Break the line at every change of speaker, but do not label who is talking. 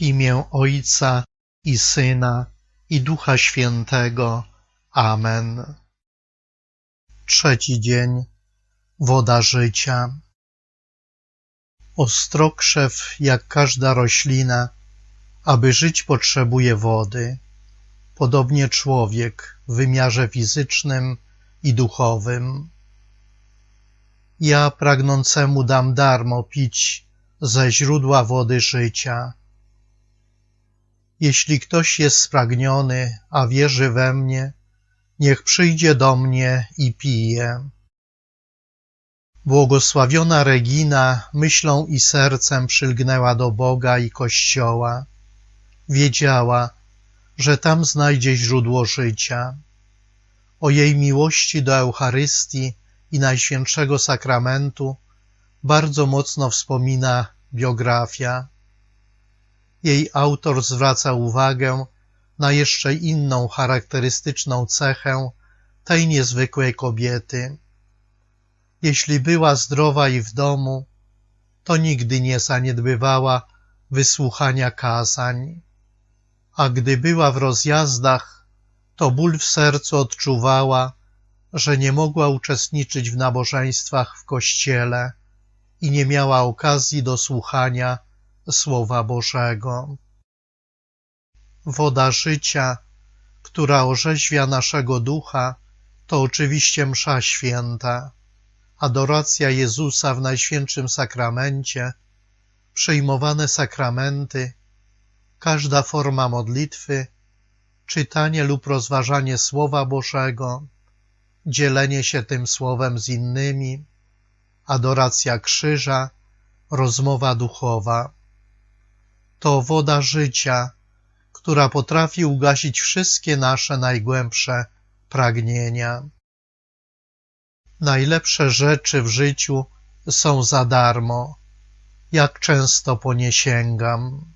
Imię Ojca i Syna i Ducha Świętego. Amen. Trzeci dzień. Woda życia. Ostrokrzew, jak każda roślina, aby żyć potrzebuje wody. Podobnie człowiek w wymiarze fizycznym i duchowym. Ja pragnącemu dam darmo pić ze źródła wody życia. Jeśli ktoś jest spragniony, a wierzy we mnie, niech przyjdzie do mnie i pije. Błogosławiona Regina myślą i sercem przylgnęła do Boga i Kościoła. Wiedziała, że tam znajdzie źródło życia. O jej miłości do Eucharystii i Najświętszego Sakramentu bardzo mocno wspomina biografia. Jej autor zwraca uwagę na jeszcze inną charakterystyczną cechę tej niezwykłej kobiety. Jeśli była zdrowa i w domu, to nigdy nie zaniedbywała wysłuchania kazań, a gdy była w rozjazdach, to ból w sercu odczuwała, że nie mogła uczestniczyć w nabożeństwach w kościele i nie miała okazji do słuchania Słowa Bożego. Woda życia, która orzeźwia naszego ducha, to oczywiście msza święta, adoracja Jezusa w Najświętszym Sakramencie, przyjmowane sakramenty, każda forma modlitwy, czytanie lub rozważanie Słowa Bożego, dzielenie się tym Słowem z innymi, adoracja krzyża, rozmowa duchowa. To woda życia, która potrafi ugasić wszystkie nasze najgłębsze pragnienia. Najlepsze rzeczy w życiu są za darmo. Jak często po nie sięgam.